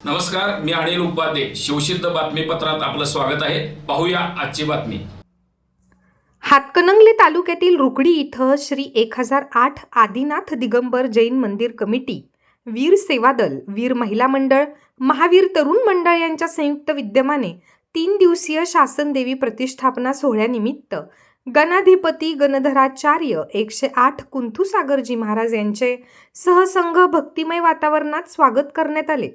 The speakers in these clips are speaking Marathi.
नमस्कार मी अनिल उपाध्ये. शिवसिद्ध बातमीपत्रात आपलं स्वागत आहे. पाहूया आजची बातमी. हातकणंगले तालुक्यातील रुकडी इथं श्री एक हजार आठ आदिनाथ दिगंबर जैन मंदिर कमिटी वीर सेवा दल वीर महिला मंडळ महावीर तरुण मंडळ यांच्या संयुक्त विद्यमाने तीन दिवसीय शासनदेवी प्रतिष्ठापना सोहळ्यानिमित्त गणाधिपती गणधराचार्य एकशे आठ कुंथुसागरजी महाराज यांचे सहसंघ भक्तिमय वातावरणात स्वागत करण्यात आले.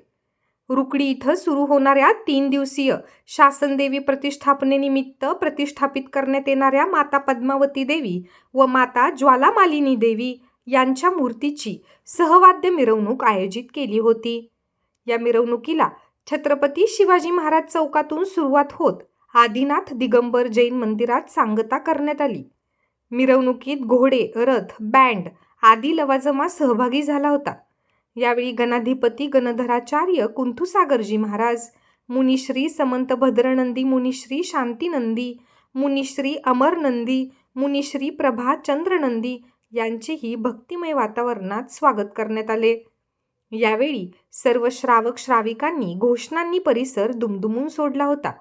रुकडी इथं सुरू होणाऱ्या तीन दिवसीय शासनदेवी प्रतिष्ठापनेनिमित्त प्रतिष्ठापित करण्यात येणाऱ्या माता पद्मावती देवी व माता ज्वालामालिनी देवी यांच्या मूर्तीची सहवाद्य मिरवणूक आयोजित केली होती. या मिरवणुकीला छत्रपती शिवाजी महाराज चौकातून सुरुवात होत आदिनाथ दिगंबर जैन मंदिरात सांगता करण्यात आली. मिरवणुकीत घोडे रथ बँड आदी लवाजमा सहभागी झाला होता. यावेळी गणाधिपती गणधराचार्य कुंथुसागरजी महाराज मुनिश्री समंत भद्रनंदी मुनिश्री शांतीनंदी मुनिश्री अमरनंदी मुनिश्री प्रभा चंद्रनंदी यांचेही भक्तिमय वातावरणात स्वागत करण्यात आले. यावेळी सर्व श्रावक श्राविकांनी घोषणांनी परिसर दुमदुमून सोडला होता.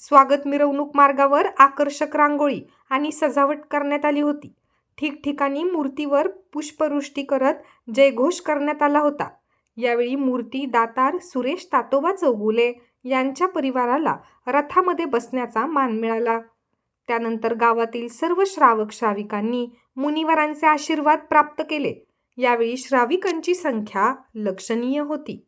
स्वागत मिरवणूक मार्गावर आकर्षक रांगोळी आणि सजावट करण्यात आली होती. ठिकठिकाणी मूर्तीवर पुष्पवृष्टी करत जयघोष करण्यात आला होता. यावेळी मूर्ती दातार सुरेश तातोबा चौगुले यांच्या परिवाराला रथामध्ये बसण्याचा मान मिळाला. त्यानंतर गावातील सर्व श्रावक श्राविकांनी मुनिवरांचे आशीर्वाद प्राप्त केले. यावेळी श्राविकांची संख्या लक्षणीय होती.